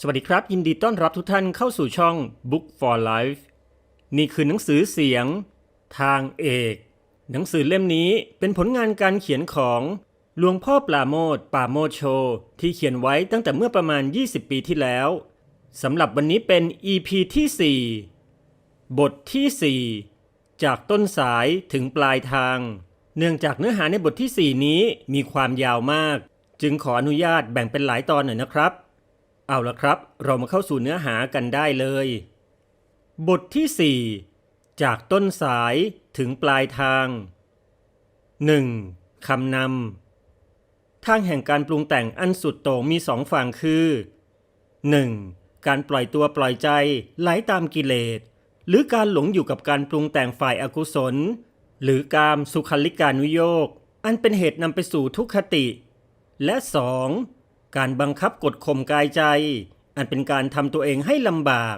สวัสดีครับ ยินดีต้อนรับทุกท่านเข้าสู่ช่อง Book for Life นี่คือหนังสือเสียง ทางเอก หนังสือเล่มนี้เป็นผลงานการเขียนของหลวงพ่อปราโมทปราโมทโช ที่เขียนไว้ตั้งแต่เมื่อประมาณ 20 ปีที่แล้วสำหรับวันนี้เป็น EP ที่ 4 บทที่ 4 จากต้นสายถึงปลายทาง เนื่องจากเนื้อหาในบทที่ 4 นี้มีความยาวมาก จึงขออนุญาตแบ่งเป็นหลายตอนหน่อยนะครับ เอาละครับ เรามาเข้าสู่เนื้อหากันได้เลย บทที่ 4 จากต้นสายถึงปลายทาง 1. คำนำทางแห่งการปรุงแต่งอันสุดโต่งมีสองฝั่งคือ 1. การปล่อยตัวปล่อยใจไหลตามกิเลส หรือการหลงอยู่กับการปรุงแต่งฝ่ายอากุศล หรือกามสุขลิกานุโยก อันเป็นเหตุนำไปสู่ทุกขติ และ 2. การบังคับกดข่มกายใจ อันเป็นการทำตัวเองให้ลำบาก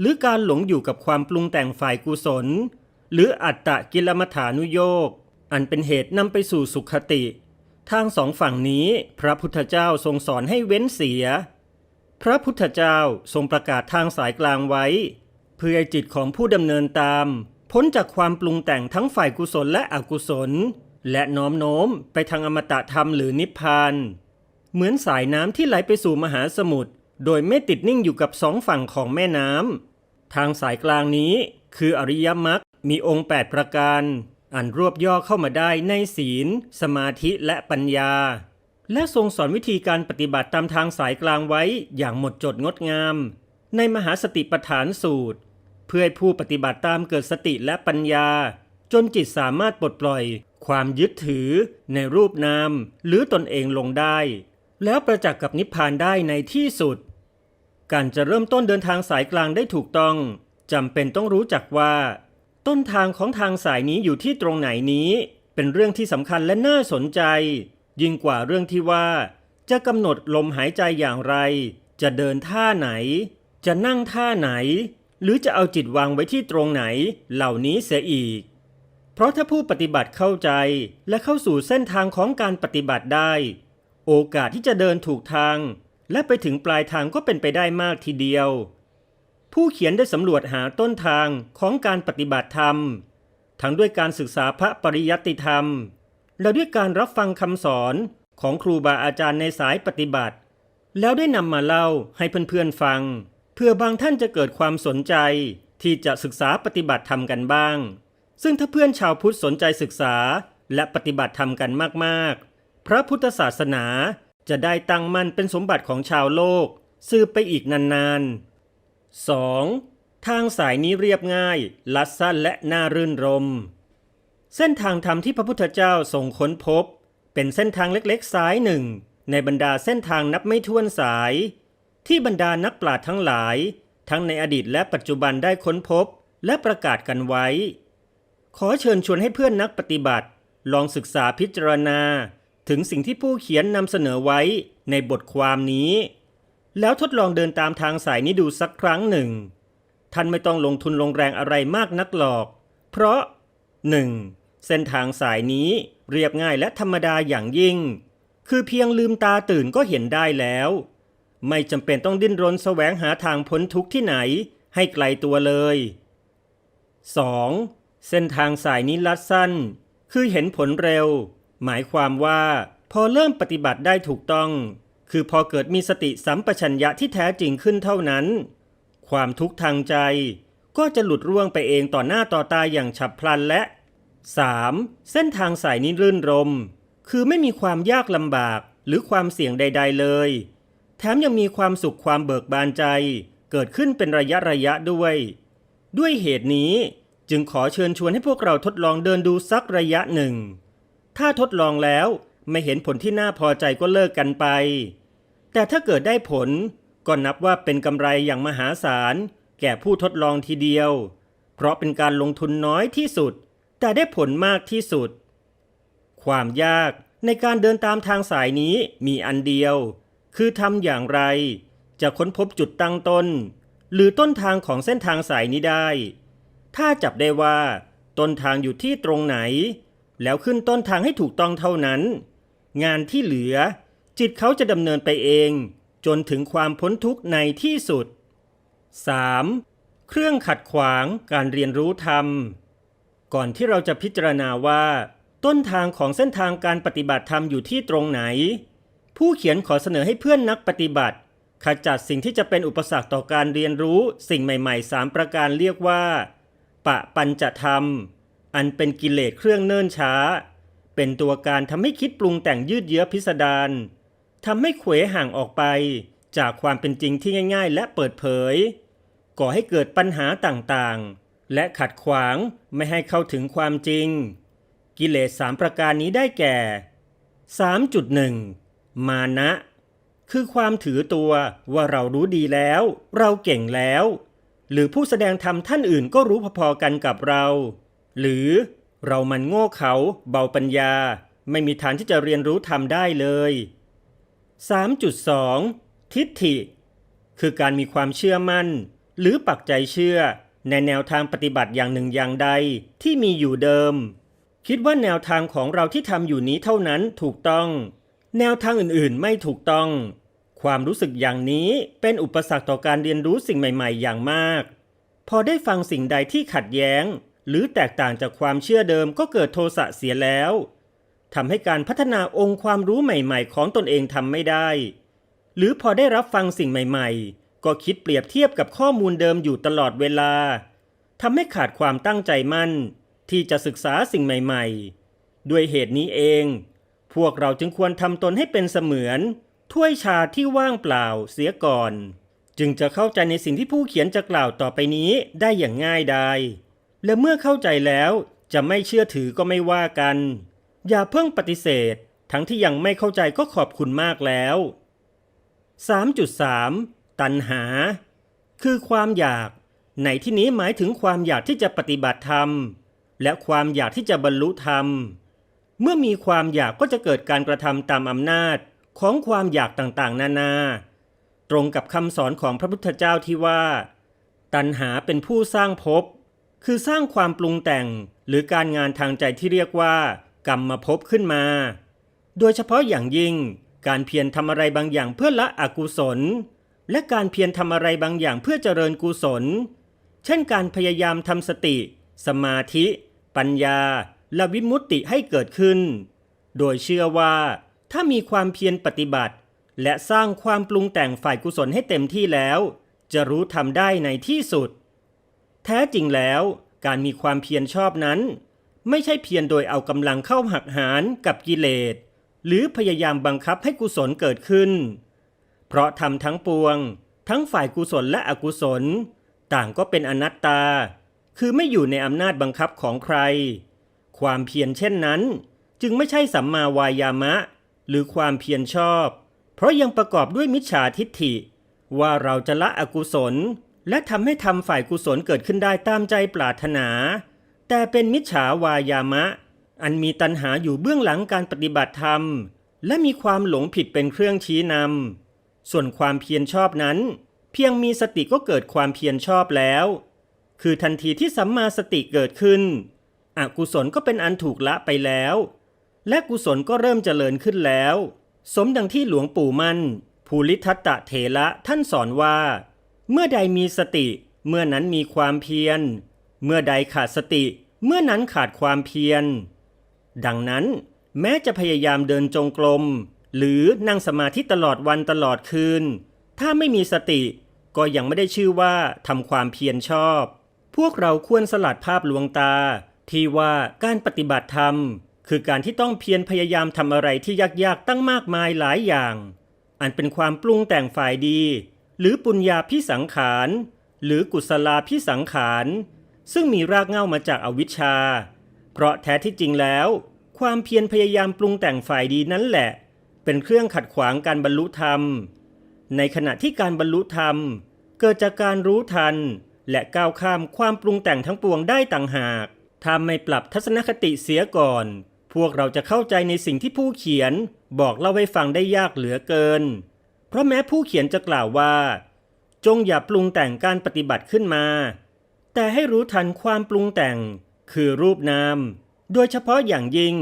หรือการหลงอยู่กับความปรุงแต่งฝ่ายกุศล หรืออัตตะกิลมัฐานุโยกอันเป็นเหตุนำไปสู่สุขติ ทางสองฝั่งนี้พระพุทธเจ้าทรงสอนให้เว้นเสีย พระพุทธเจ้าทรงประกาศทางสายกลางไว้ เพื่อให้จิตของผู้ดำเนินตาม พ้นจากความปรุงแต่งทั้งฝ่ายกุศลและอกุศล และน้อมโน้มไปทางอมตะธรรมหรือนิพพาน เหมือนสายน้ำที่ไหลไปสู่มหาสมุทรโดยไม่ติดนิ่งอยู่กับสองฝั่งของแม่น้ำทางสายกลางนี้คืออริยมรรคมีองค์ 8 ประการ อันรวบย่อเข้ามาได้ในศีล สมาธิและปัญญา และทรงสอนวิธีการปฏิบัติตามทางสายกลางไว้อย่างหมดจดงดงาม ในมหาสติปัฏฐานสูตร เพื่อให้ผู้ปฏิบัติตามเกิดสติและปัญญา จนจิตสามารถปลดปล่อย ความยึดถือ ในรูปนาม หรือตนเองลงได้ แล้วประจักษ์กับนิพพานได้ในที่สุด การจะเริ่มต้นเดินทางสายกลางได้ถูกต้องจำเป็นต้องรู้จักว่า ต้นทางของทางสายนี้อยู่ที่ตรงไหนนี้ เป็นเรื่องที่สำคัญและน่าสนใจ ยิ่งกว่าเรื่องที่ว่า จะกำหนดลมหายใจอย่างไร จะเดินท่าไหน จะนั่งท่าไหน หรือจะเอาจิตวางไว้ที่ตรงไหน เหล่านี้เสียอีก เพราะถ้าผู้ปฏิบัติเข้าใจและเข้าสู่เส้นทางของการปฏิบัติได้ โอกาสที่จะเดินถูกทาง และไปถึงปลายทางก็เป็นไปได้มากทีเดียว ผู้เขียนได้สำรวจหาต้นทางของการปฏิบัติธรรม ทั้งด้วยการศึกษาพระปริยัติธรรม และด้วยการรับฟังคำสอนของครูบาอาจารย์ในสายปฏิบัติ แล้วได้นำมาเล่าให้เพื่อนๆฟัง เพื่อบางท่านจะเกิดความสนใจที่จะศึกษาปฏิบัติธรรมกันบ้าง ซึ่งถ้าเพื่อนชาวพุทธสนใจศึกษาและปฏิบัติธรรมกันมากๆ ระพุทธศาสนาจะได้ตั้งมั่นเป็นสมบัติของชาวโลก สืบไปอีกนานๆ 2. ทางสายนี้เรียบง่าย ลัดสั้นและน่ารื่นรม เส้นทางธรรมที่พระพุทธเจ้าทรงค้นพบ เป็นเส้นทางเล็กๆ สายหนึ่ง ในบรรดาเส้นทางนับไม่ถ้วนสาย ที่บรรดานักปราชญ์ทั้งหลาย ทั้งในอดีตและปัจจุบันได้ค้นพบและประกาศกันไว้ ขอเชิญชวนให้เพื่อนนักปฏิบัติ ลองศึกษาพิจารณา ถึงสิ่งที่ผู้เขียนนำเสนอไว้ในบทความนี้ แล้วทดลองเดินตามทางสายนี้ดูสักครั้งหนึ่ง ท่านไม่ต้องลงทุนลงแรงอะไรมากนักหรอก เพราะ 1. เส้นทางสายนี้เรียบง่ายและธรรมดาอย่างยิ่ง คือเพียงลืมตาตื่นก็เห็นได้แล้ว ไม่จำเป็นต้องดิ้นรนแสวงหาทางพ้นทุกข์ที่ไหนให้ไกลตัวเลย 2. เส้นทางสายนี้ลัดสั้น คือเห็นผลเร็ว หมายความว่าพอเริ่มปฏิบัติได้ถูกต้อง คือพอเกิดมีสติสัมปชัญญะที่แท้จริงขึ้นเท่านั้น ความทุกข์ทางใจก็จะหลุดร่วงไปเองต่อหน้าต่อตาอย่างฉับพลันและ 3. เส้นทางสายนี้รื่นรม คือไม่มีความยากลำบากหรือความเสี่ยงใด ๆ เลย แถมยังมีความสุขความเบิกบานใจ เกิดขึ้นเป็นระยะระยะด้วย ด้วยเหตุนี้จึงขอเชิญชวนให้พวกเราทดลองเดินดูสักระยะหนึ่ง ถ้าทดลองแล้วไม่เห็นผลที่น่าพอใจก็เลิกกันไป แต่ถ้าเกิดได้ผลก็นับว่าเป็นกำไรอย่างมหาศาล แก่ผู้ทดลองทีเดียว เพราะเป็นการลงทุนน้อยที่สุด แต่ได้ผลมากที่สุด ความยากในการเดินตามทางสายนี้มีอันเดียว คือทำอย่างไร จะค้นพบจุดตั้งต้น หรือต้นทางของเส้นทางสายนี้ได้ ถ้าจับได้ว่า ต้นทางอยู่ที่ตรงไหน แล้วขึ้นต้นทางให้ถูกต้องเท่านั้น งานที่เหลือ จิตเขาจะดำเนินไปเอง จนถึงความพ้นทุกข์ในที่สุด 3. เครื่องขัดขวางการเรียนรู้ธรรม ก่อนที่เราจะพิจารณาว่า ต้นทางของเส้นทางการปฏิบัติธรรมอยู่ที่ตรงไหน ผู้เขียนขอเสนอให้เพื่อนนักปฏิบัติ ขจัดสิ่งที่จะเป็นอุปสรรคต่อการเรียนรู้สิ่งใหม่ๆ 3 ประการเรียกว่า ปะปัญจธรรม อันเป็นกิเลสเครื่องเนิ่นช้า เป็นตัวการทำให้คิดปรุงแต่งยืดเยื้อพิสดารทำให้เขวห่างออกไป จากความเป็นจริงที่ง่าย ๆ และเปิดเผย ก่อให้เกิดปัญหาต่างๆ และขัดขวางไม่ให้เข้าถึงความจริง กิเลสสามประการนี้ได้แก่ 3.1 มานะ คือความถือตัวว่าเรารู้ดีแล้ว เราเก่งแล้ว หรือผู้แสดงธรรมท่านอื่นก็รู้พอๆกันกับเรา หรือเรามันโง่เขาเบาปัญญา ไม่มีทางที่จะเรียนรู้ธรรมได้เลย 3.2 ทิฏฐิ คือการมีความเชื่อมั่น หรือปักใจเชื่อในแนวทางปฏิบัติอย่างหนึ่งอย่างใดที่มีอยู่เดิม คิดว่าแนวทางของเราที่ทำอยู่นี้เท่านั้นถูกต้อง แนวทางอื่นๆไม่ถูกต้อง ความรู้สึกอย่างนี้เป็นอุปสรรคต่อการเรียนรู้สิ่งใหม่ ๆ อย่างมาก พอได้ฟังสิ่งใดที่ขัดแย้ง หรือแตกต่างจากความเชื่อเดิมก็เกิดโทสะเสียแล้วทำให้การพัฒนาองค์ความรู้ใหม่ๆ ของตนเองทำไม่ได้ หรือพอได้รับฟังสิ่งใหม่ ๆ ก็คิดเปรียบเทียบกับข้อมูลเดิมอยู่ตลอดเวลาทำให้ขาดความตั้งใจมั่น ที่จะศึกษาสิ่งใหม่ ๆ ด้วยเหตุนี้เอง พวกเราจึงควรทำตนให้เป็นเสมือน ถ้วยชาที่ว่างเปล่าเสียก่อน จึงจะเข้าใจในสิ่งที่ผู้เขียนจะกล่าวต่อไปนี้ได้อย่างง่ายดาย และเมื่อเข้าใจแล้วจะไม่เชื่อถือก็ไม่ว่ากัน อย่าเพิ่งปฏิเสธ ทั้งที่ยังไม่เข้าใจก็ขอบคุณมากแล้ว 3.3 ตัณหา คือความอยาก ในที่นี้หมายถึงความอยากที่จะปฏิบัติธรรม และความอยากที่จะบรรลุธรรม เมื่อมีความอยากก็จะเกิดการกระทำตามอำนาจของความอยากต่างๆ นานา ตรงกับคำสอนของพระพุทธเจ้าที่ว่า ตัณหาเป็นผู้สร้างภพ คือสร้างความปรุงแต่งหรือการงานทางใจที่เรียกว่า กรรมมาพบขึ้นมา โดยเฉพาะอย่างยิ่ง การเพียรทำอะไรบางอย่างเพื่อละอกุศล และการเพียรทำอะไรบางอย่างเพื่อเจริญกุศล เช่นการพยายามทำสติ สมาธิ ปัญญา และวิมุตติให้เกิดขึ้น โดยเชื่อว่าถ้ามีความเพียรปฏิบัติ และสร้างความปรุงแต่งฝ่ายกุศลให้เต็มที่แล้ว จะรู้ทำได้ในที่สุด ท้จริงแล้ว การมีความเพียรชอบนั้น ไม่ใช่เพียรโดยเอากำลังเข้าหักหานกับกิเลส หรือพยายามบังคับให้กุศลเกิดขึ้น เพราะทำทั้งปวง ทั้งฝ่ายกุศลและอกุศล ต่างก็เป็นอนัตตา คือไม่อยู่ในอำนาจบังคับของใคร ความเพียรเช่นนั้น จึงไม่ใช่สัมมาวายามะ หรือความเพียรชอบ เพราะยังประกอบด้วยมิจฉาทิฏฐิ ว่าเราจะละอกุศล และทำให้ทำฝ่ายกุศลเกิดขึ้นได้ตามใจปรารถนา แต่เป็นมิจฉาวายามะ อันมีตัณหาอยู่เบื้องหลังการปฏิบัติธรรม และมีความหลงผิดเป็นเครื่องชี้นำส่วนความเพียรชอบนั้น เพียงมีสติก็เกิดความเพียรชอบแล้ว คือทันทีที่สัมมาสติเกิดขึ้น อกุศลก็เป็นอันถูกละไปแล้ว และกุศลก็เริ่มเจริญขึ้นแล้ว สมดังที่หลวงปู่มั่น ภูริทัตตะเถระท่านสอนว่า เมื่อใดมีสติ เมื่อนั้นมีความเพียร เมื่อใดขาดสติ เมื่อนั้นขาดความเพียร ดังนั้น แม้จะพยายามเดินจงกรมหรือนั่งสมาธิตลอดวันตลอดคืน ถ้าไม่มีสติก็ยังไม่ได้ชื่อว่าทำความเพียรชอบ พวกเราควรสลัดภาพลวงตา ที่ว่าการปฏิบัติธรรม คือการที่ต้องเพียรพยายามทำอะไรที่ยากๆตั้งมากมายหลายอย่าง อันเป็นความปรุงแต่งฝ่ายดี หรือปุญญาพิสังขาร หรือกุศลาพิสังขาร ซึ่งมีรากเหง้ามาจากอาวิชชา เพราะแท้ที่จริงแล้ว ความเพียรพยายามปรุงแต่งฝ่ายดีนั้นแหละ เป็นเครื่องขัดขวางการบรรลุธรรม ในขณะที่การบรรลุธรรม เกิดจากการรู้ทัน และก้าวข้ามความปรุงแต่งทั้งปวงได้ต่างหากถ้าไม่ปรับทัศนคติเสียก่อน พวกเราจะเข้าใจในสิ่งที่ผู้เขียน บอกเล่าให้ฟังได้ยากเหลือเกิน เพราะแม้ผู้เขียนจะกล่าวว่า จงอย่าปรุงแต่งการปฏิบัติขึ้นมา แต่ให้รู้ทันความปรุงแต่ง คือรูปนาม โดยเฉพาะอย่างยิ่ง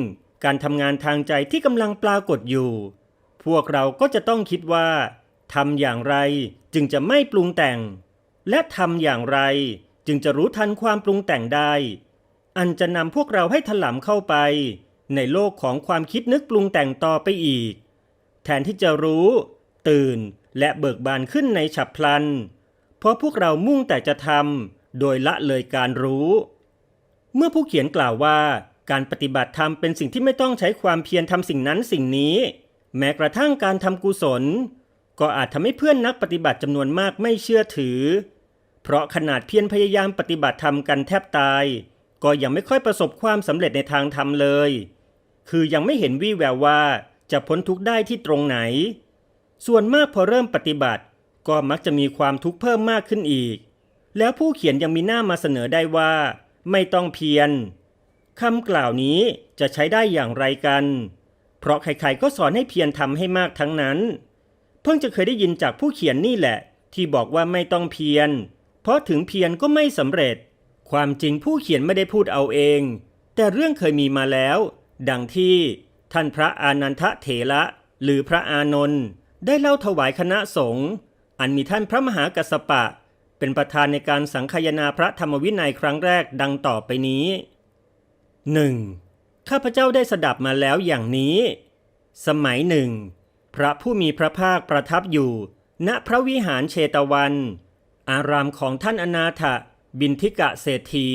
การทำงานทางใจที่กำลังปรากฏอยู่ พวกเราก็จะต้องคิดว่าทำอย่างไรจึงจะไม่ปรุงแต่ง และทำอย่างไรจึงจะรู้ทันความปรุงแต่งได้ อันจะนำพวกเราให้ถลำเข้าไป ในโลกของความคิดนึกปรุงแต่งต่อไปอีก แทนที่จะรู้ ตื่น และเบิกบานขึ้นในฉับพลัน เพราะพวกเรามุ่งแต่จะทำโดยละเลยการรู้ เมื่อผู้เขียนกล่าวว่า การปฏิบัติธรรมเป็นสิ่งที่ไม่ต้องใช้ความเพียรทำสิ่งนั้นสิ่งนี้ แม้กระทั่งการทำกุศล ก็อาจทำให้เพื่อนนักปฏิบัติจำนวนมากไม่เชื่อถือ เพราะขนาดเพียรพยายามปฏิบัติธรรมกันแทบตาย ก็ยังไม่ค่อยประสบความสำเร็จในทางธรรมเลย คือยังไม่เห็นวี่แววว่าจะพ้นทุกข์ได้ที่ตรงไหน ส่วนมากพอเริ่มปฏิบัติ ก็มักจะมีความทุกข์เพิ่มมากขึ้นอีก แล้วผู้เขียนยังมีหน้ามาเสนอได้ว่า ไม่ต้องเพียรคำกล่าวนี้จะใช้ได้อย่างไรกัน เพราะใครๆก็สอนให้เพียรทำให้มากทั้งนั้น เพิ่งจะเคยได้ยินจากผู้เขียนนี่แหละ ที่บอกว่าไม่ต้องเพียร เพราะถึงเพียรก็ไม่สำเร็จ ความจริงผู้เขียนไม่ได้พูดเอาเอง แต่เรื่องเคยมีมาแล้ว ดังที่ท่านพระอานันทเถระหรือพระอานนท์ ได้เล่าถวายคณะสงฆ์อันมีท่านพระมหากัสสปะ เป็นประธานในการสังคายนาพระธรรมวินัยครั้งแรกดังต่อไปนี้ 1. ข้าพเจ้าได้สดับมาแล้วอย่างนี้ สมัยหนึ่ง พระผู้มีพระภาคประทับอยู่ ณพระวิหารเชตวัน อารามของท่านอนาถบินทิกะเศรษฐี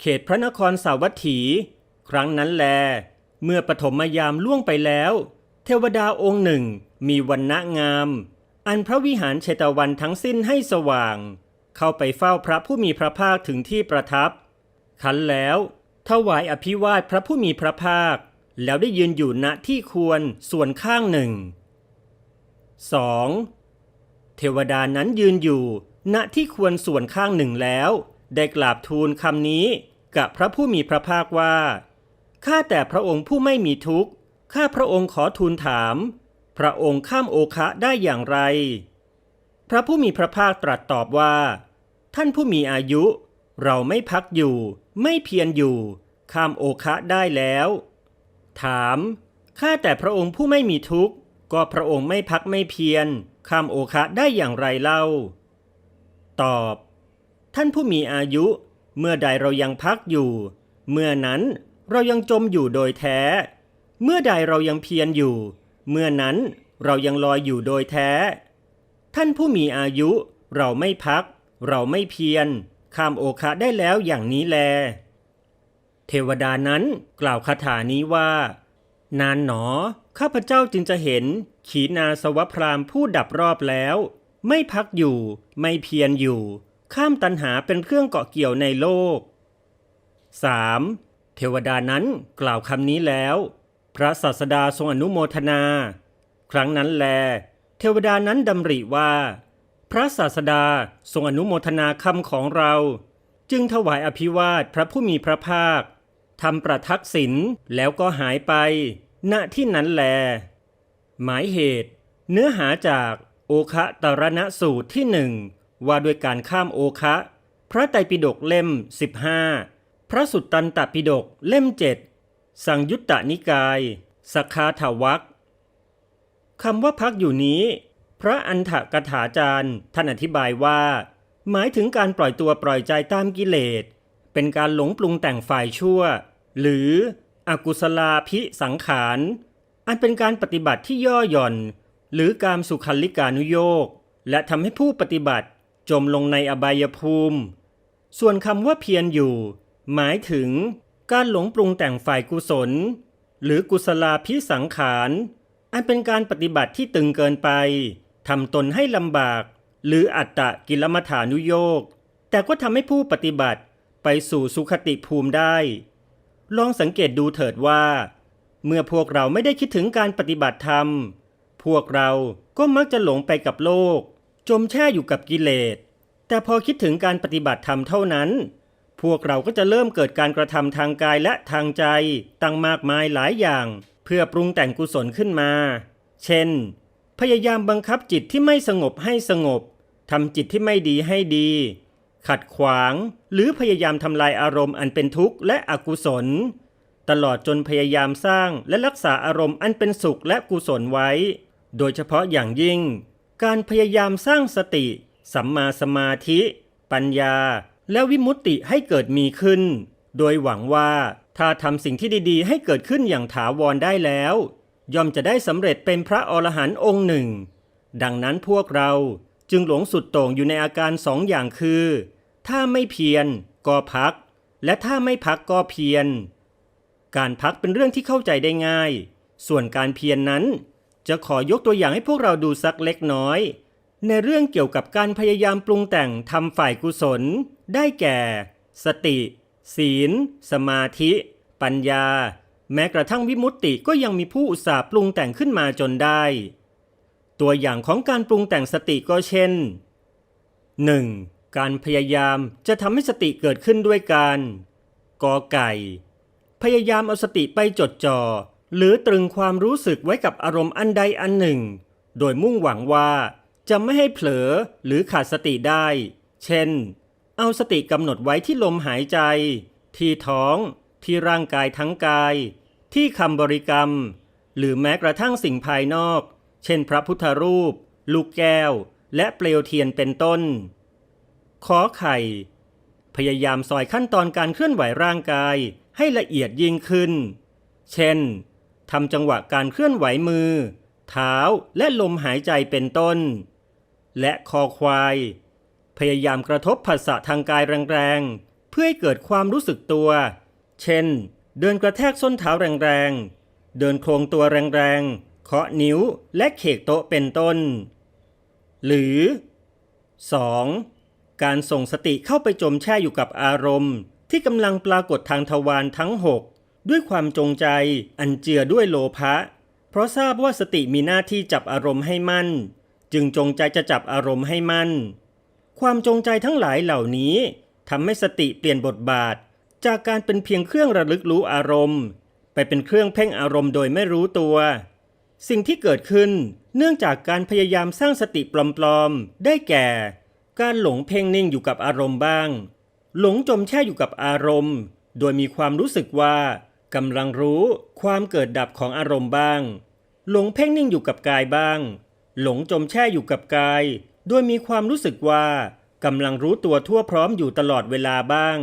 เขตพระนครสาวัตถี ครั้งนั้นแล เมื่อปฐมยามล่วงไปแล้ว เทวดาองค์หนึ่ง มีวันณะงาม อันพระวิหารเชตวันทั้งสิ้นให้สว่าง เข้าไปเฝ้าพระผู้มีพระภาคถึงที่ประทับ ขันแล้วถวายอภิวาทพระผู้มีพระภาค แล้วได้ยืนอยู่ณที่ควรส่วนข้างหนึ่ง 2. เทวดานั้นยืนอยู่ ณที่ควรส่วนข้างหนึ่งแล้ว ได้กราบทูลคำนี้กับพระผู้มีพระภาคว่า ข้าแต่พระองค์ผู้ไม่มีทุกข์ ข้าพระองค์ขอทูลถาม พระองค์ข้ามโอคะได้อย่างไร พระผู้มีพระภาคตรัสตอบว่า ท่านผู้มีอายุ เราไม่พักอยู่ ไม่เพียรอยู่ ข้ามโอคะได้แล้ว ถามข้าแต่พระองค์ผู้ไม่มีทุกข์ก็พระองค์ไม่พักไม่เพียรข้ามโอคะได้อย่างไรเล่า ตอบ ท่านผู้มีอายุ เมื่อใดเรายังพักอยู่ เมื่อนั้นเรายังจมอยู่โดยแท้ เมื่อใดเรายังเพียรอยู่ เมื่อนั้นเรายังลอยอยู่โดยแท้ ท่านผู้มีอายุเราไม่พัก เราไม่เพียรข้ามโอคะได้แล้วอย่างนี้แล เทวดานั้นกล่าวคาถานี้ว่า นานหนอ ข้าพเจ้าจึงจะเห็น ขีนาสวพรามผู้ดับรอบแล้ว ไม่พักอยู่ ไม่เพียรอยู่ ข้ามตันหาเป็นเครื่องเกาะเกี่ยวในโลก 3. เทวดานั้นกล่าวคำนี้แล้ว พระศาสดาทรงอนุโมทนา ครั้งนั้นแล เทวดานั้นดำริว่า พระศาสดาทรงอนุโมทนาคำของเรา จึงถวายอภิวาทพระผู้มีพระภาคทำประทักษิณแล้วก็หายไป ณที่นั้นแล หมายเหตุ เนื้อหาจากโอคะตรณสูตรที่หนึ่งว่าด้วยการข้ามโอคะ พระไตรปิฎกเล่ม 15 พระสุตตันตปิฎกเล่มเจ็ด สังยุตตนิกาย สคาถวักคำว่าพักอยู่นี้ พระอันถกถาจารย์ท่านอธิบายว่า หมายถึงการปล่อยตัวปล่อยใจตามกิเลส เป็นการหลงปรุงแต่งฝ่ายชั่ว หรืออกุศลาภิสังขาร อันเป็นการปฏิบัติที่ย่อหย่อน หรือการสุขันลิกานุโยกและทำให้ผู้ปฏิบัติจมลงในอบายภูมิ ส่วนคำว่าเพียรอยู่ หมายถึง การหลงปรุงแต่งฝ่ายกุศล หรือกุศลาภิสังขาร อันเป็นการปฏิบัติที่ตึงเกินไปทำตนให้ลำบาก หรืออัตตะกิลมัฐานุโยกแต่ก็ทำให้ผู้ปฏิบัติไปสู่สุขติภูมิได้ ลองสังเกตดูเถิดว่า เมื่อพวกเราไม่ได้คิดถึงการปฏิบัติธรรม พวกเราก็มักจะหลงไปกับโลก จมแช่อยู่กับกิเลสแต่พอคิดถึงการปฏิบัติธรรมเท่านั้น พวกเราก็จะเริ่มเกิดการกระทำทางกายและทางใจตั้งมากมายหลายอย่าง เพื่อปรุงแต่งกุศลขึ้นมา เช่น พยายามบังคับจิตที่ไม่สงบให้สงบทำจิตที่ไม่ดีให้ดี ขัดขวาง หรือพยายามทำลายอารมณ์อันเป็นทุกข์และอกุศล ตลอดจนพยายามสร้างและรักษาอารมณ์อันเป็นสุขและกุศลไว้ โดยเฉพาะอย่างยิ่ง การพยายามสร้างสติ สัมมาสมาธิ ปัญญา และวิมุตติให้เกิดมีขึ้น โดยหวังว่าถ้าทำสิ่งที่ดีๆ ให้เกิดขึ้นอย่างถาวรได้แล้ว ย่อมจะได้สำเร็จเป็นพระอรหันต์องค์หนึ่ง ดังนั้นพวกเราจึงหลงสุดโต่งอยู่ในอาการสองอย่างคือ ถ้าไม่เพียรก็พัก และถ้าไม่พักก็เพียร การพักเป็นเรื่องที่เข้าใจได้ง่าย ส่วนการเพียรนนั้น จะขอยกตัวอย่างให้พวกเราดูสักเล็กน้อย ในเรื่องเกี่ยวกับการพยายามปรุงแต่งทำฝ่ายกุศล ได้แก่ สติ ศีล สมาธิ ปัญญา แม้กระทั่งวิมุตติก็ยังมีผู้อุตส่าห์ปรุงแต่งขึ้นมาจนได้ ตัวอย่างของการปรุงแต่งสติก็เช่น 1. การพยายามจะทำให้สติเกิดขึ้นด้วยการกอไก่ พยายามเอาสติไปจดจ่อหรือตรึงความรู้สึกไว้กับอารมณ์อันใดอันหนึ่ง โดยมุ่งหวังว่า จะไม่ให้เผลอหรือขาดสติได้ เช่น เอาสติกำหนดไว้ที่ลมหายใจ ที่ท้อง ที่ร่างกายทั้งกาย ที่คำบริกรรม หรือแม้กระทั่งสิ่งภายนอก เช่น พระพุทธรูป ลูกแก้ว และเปลวเทียนเป็นต้น ขอไข่ พยายามซอยขั้นตอนการเคลื่อนไหวร่างกายให้ละเอียดยิ่งขึ้น เช่นทำจังหวะการเคลื่อนไหวมือ เท้าและลมหายใจเป็นต้น และคอควาย พยายามกระทบผัสสะทางกายแรงๆ เพื่อให้เกิดความรู้สึกตัว เช่น เดินกระแทกส้นเท้าแรงๆ เดินโครงตัวแรงๆ เคาะนิ้วและเขกโต๊ะเป็นต้น หรือ 2. การส่งสติเข้าไปจมแช่อยู่กับอารมณ์ ที่กำลังปรากฏทางทวารทั้ง 6 ด้วยความจงใจอันเจือด้วยโลภะเพราะทราบว่าสติมีหน้าที่จับอารมณ์ให้มั่น จึงจงใจจะจับอารมณ์ให้มั่น ความจงใจทั้งหลายเหล่านี้ทำให้สติเปลี่ยนบทบาท จากการเป็นเพียงเครื่องระลึกรู้อารมณ์ ไปเป็นเครื่องเพ่งอารมณ์โดยไม่รู้ตัว สิ่งที่เกิดขึ้นเนื่องจากการพยายามสร้างสติปลอมๆ ได้แก่ การหลงเพ่งนิ่งอยู่กับอารมณ์บ้าง หลงจมแช่อยู่กับอารมณ์ โดยมีความรู้สึกว่ากำลังรู้ความเกิดดับของอารมณ์บ้าง หลงเพ่งนิ่งอยู่กับกายบ้าง หลงจมแช่อยู่กับกายโดยมีความรู้สึกว่ากำลังรู้ตัวทั่วพร้อมอยู่ตลอดเวลาบ้าง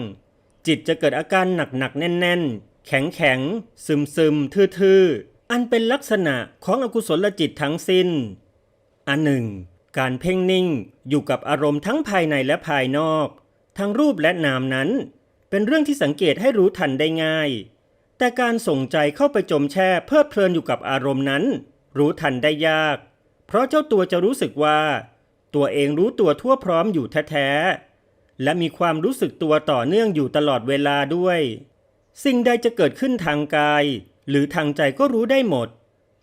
จิตจะเกิดอาการหนักๆแน่น ๆ แข็งๆซึมๆทื่อๆ อันเป็นลักษณะของอกุศลจิตทั้งสิ้น อันหนึ่ง การเพ่งนิ่งอยู่กับอารมณ์ทั้งภายในและภายนอก ทั้งรูปและนามนั้น เป็นเรื่องที่สังเกตให้รู้ทันได้ง่าย แต่การส่งใจเข้าไปจมแช่เพลิดเพลินอยู่กับอารมณ์นั้น รู้ทันได้ยาก เพราะเจ้าตัวจะรู้สึกว่า ตัวเองรู้ตัวทั่วพร้อมอยู่แท้ๆ และมีความรู้สึกตัวต่อเนื่องอยู่ตลอดเวลาด้วย สิ่งใดจะเกิดขึ้นทางกาย หรือทางใจก็รู้ได้หมด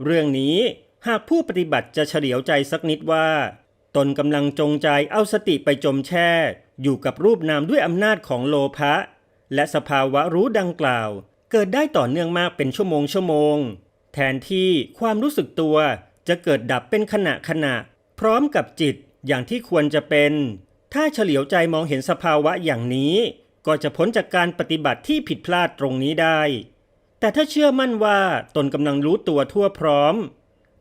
เรื่องนี้หากผู้ปฏิบัติจะเฉลียวใจสักนิดว่า ตนกำลังจงใจเอาสติไปจมแช่ อยู่กับรูปนามด้วยอำนาจของโลภะและสภาวะรู้ดังกล่าว เกิดได้ต่อเนื่องมากเป็นชั่วโมงชั่วโมง แทนที่ความรู้สึกตัว จะเกิดดับเป็นขณะขณะ พร้อมกับจิตอย่างที่ควรจะเป็น ถ้าเฉลียวใจมองเห็นสภาวะอย่างนี้ ก็จะพ้นจากการปฏิบัติที่ผิดพลาดตรงนี้ได้ แต่ถ้าเชื่อมั่นว่าตนกำลังรู้ตัวทั่วพร้อม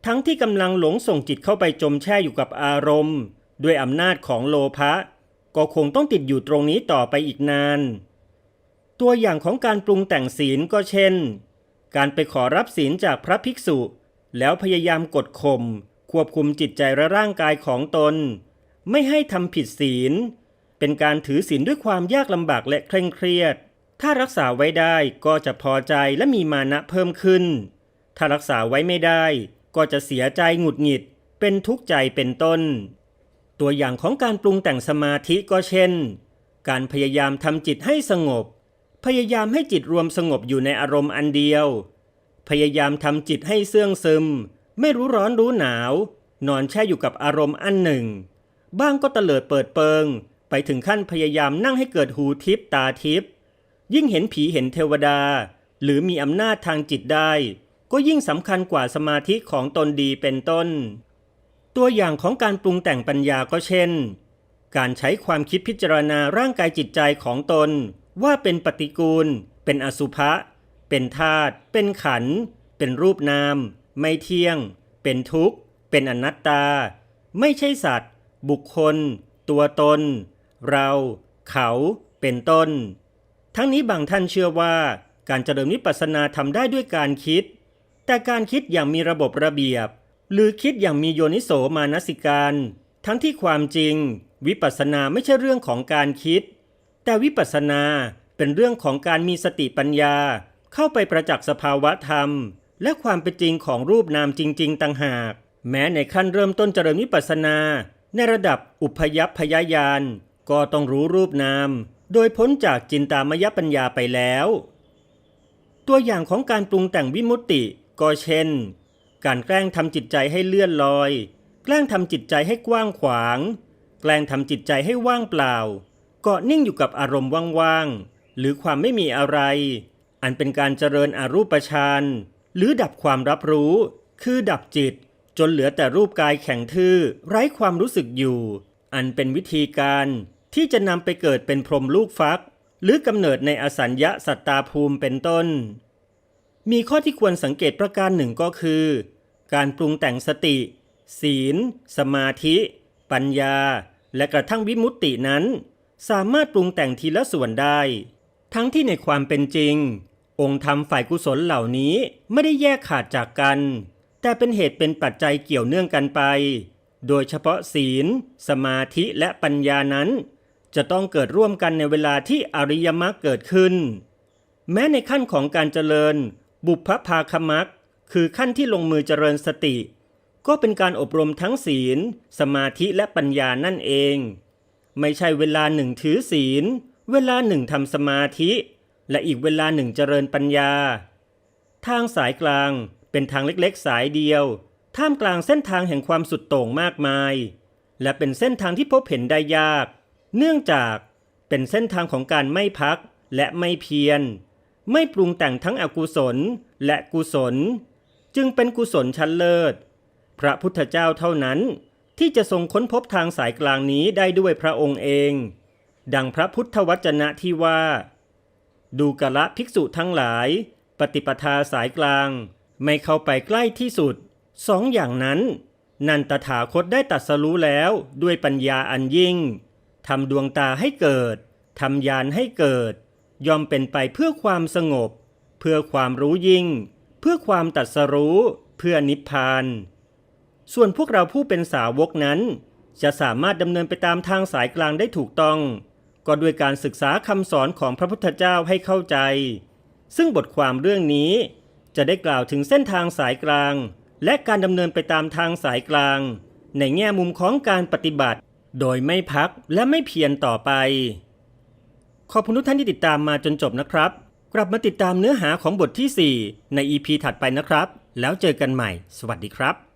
ทั้งที่กำลังหลงส่งจิตเข้าไปจมแช่อยู่กับอารมณ์ ด้วยอำนาจของโลภะก็คงต้องติดอยู่ตรงนี้ต่อไปอีกนาน ตัวอย่างของการปรุงแต่งศีลก็เช่น การไปขอรับศีลจากพระภิกษุ แล้วพยายามกดข่มควบคุมจิตใจและร่างกายของตน ไม่ให้ทำผิดศีล เป็นการถือศีลด้วยความยากลำบากและเคร่งเครียด ถ้ารักษาไว้ได้ก็จะพอใจและมีมานะเพิ่มขึ้น ถ้ารักษาไว้ไม่ได้ ก็จะเสียใจหงุดหงิด เป็นทุกข์ใจเป็นต้น ตัวอย่างของการปรุงแต่งสมาธิก็เช่น การพยายามทำจิตให้สงบ พยายามให้จิตรวมสงบอยู่ในอารมณ์อันเดียว พยายามทำจิตให้เสื่องซึม ไม่รู้ร้อนรู้หนาว นอนแช่อยู่กับอารมณ์อันหนึ่ง บ้างก็เตลิดเปิดเปิง ไปถึงขั้นพยายามนั่งให้เกิดหูทิพตาทิพยิ่งเห็นผีเห็นเทวดา หรือมีอำนาจทางจิตได้ ก็ยิ่งสำคัญกว่าสมาธิของตนดีเป็นต้น ตัวอย่างของการปรุงแต่งปัญญาก็เช่น การใช้ความคิดพิจารณาร่างกายจิตใจของตน ว่าเป็นปฏิกูล เป็นอสุภะ เป็นธาตุ เป็นขันธ์เป็นรูปนาม ไม่เที่ยง เป็นทุกข์ เป็นอนัตตา ไม่ใช่สัตว์ บุคคล ตัวตน เรา เขา เป็นต้น ทั้งนี้บางท่านเชื่อว่า การเจริญวิปัสสนาทำได้ด้วยการคิด แต่การคิดอย่างมีระบบระเบียบ หรือคิดอย่างมีโยนิโสมานสิการ ทั้งที่ความจริง วิปัสสนาไม่ใช่เรื่องของการคิด แต่วิปัสสนาเป็นเรื่องของการมีสติปัญญา เข้าไปประจักษ์สภาวะธรรม และความเป็นจริงของรูปนามจริง ๆต่างหาก แม้ในขั้นเริ่มต้นเจริญวิปัสสนา ในระดับอุพยัพพยายาน ก็ต้องรู้รูปนาม โดยพ้นจากจินตามยปัญญาไปแล้ว ตัวอย่างของการปรุงแต่งวิมุตติก็เช่น การแกล้งทำจิตใจให้เลื่อนลอย แกล้งทำจิตใจให้กว้างขวาง แกล้งทำจิตใจให้ว่างเปล่าเกาะนิ่งอยู่กับอารมณ์ว่างๆหรือความไม่มีอะไร อันเป็นการเจริญอารูปฌานหรือดับความรับรู้ คือดับจิต จนเหลือแต่รูปกายแข็งทื่อไร้ความรู้สึกอยู่ อันเป็นวิธีการที่จะนำไปเกิดเป็นพรหมลูกฟัก หรือกำเนิดในอสัญญะสัตตาภูมิเป็นต้น มีข้อที่ควรสังเกตประการหนึ่งก็คือ การปรุงแต่งสติ ศีล สมาธิ ปัญญา และกระทั่งวิมุตตินั้น สามารถปรุงแต่งทีละส่วนได้ ทั้งที่ในความเป็นจริง องค์ธรรมฝ่ายกุศลเหล่านี้ไม่ได้แยกขาดจากกัน แต่เป็นเหตุเป็นปัจจัยเกี่ยวเนื่องกันไป โดยเฉพาะศีล สมาธิและปัญญานั้น จะต้องเกิดร่วมกันในเวลาที่อริยมรรคเกิดขึ้น แม้ในขั้นของการเจริญ บุพภาคมักคือขั้นที่ลงมือเจริญสติ ก็เป็นการอบรมทั้งศีล สมาธิและปัญญานั่นเอง ไม่ใช่เวลาหนึ่งถือศีล เวลาหนึ่งทำสมาธิ และอีกเวลาหนึ่งเจริญปัญญา ทางสายกลางเป็นทางเล็กๆสายเดียว ท่ามกลางเส้นทางแห่งความสุดโต่งมากมาย และเป็นเส้นทางที่พบเห็นได้ยาก เนื่องจากเป็นเส้นทางของการไม่พักและไม่เพียร ไม่ปรุงแต่งทั้งอกุศลและกุศล จึงเป็นกุศลชั้นเลิศ พระพุทธเจ้าเท่านั้นที่จะทรงค้นพบทางสายกลางนี้ได้ด้วยพระองค์เอง ดังพระพุทธวจนะที่ว่า ดูกะละภิกษุทั้งหลาย ปฏิปทาสายกลาง ไม่เข้าไปใกล้ที่สุด สองอย่างนั้น นันตถาคตได้ตัดสรู้แล้วด้วยปัญญาอันยิ่งทำดวงตาให้เกิดทำญาณให้เกิด ยอมเป็นไปเพื่อความสงบ เพื่อความรู้ยิ่ง เพื่อความตัดสรู้ เพื่อนิพพาน ส่วนพวกเราผู้เป็นสาวกนั้น จะสามารถดำเนินไปตามทางสายกลางได้ถูกต้อง ก็ด้วยการศึกษาคำสอนของพระพุทธเจ้าให้เข้าใจ ซึ่งบทความเรื่องนี้จะได้กล่าวถึงเส้นทางสายกลาง และการดำเนินไปตามทางสายกลาง ในแง่มุมของการปฏิบัติ โดยไม่พักและไม่เพียรต่อไป ขอบคุณทุกท่านที่ติดตามมาจนจบนะครับ กลับมาติดตามเนื้อหาของบทที่ 4 ใน EP ถัดไปนะครับ แล้วเจอกันใหม่ สวัสดีครับ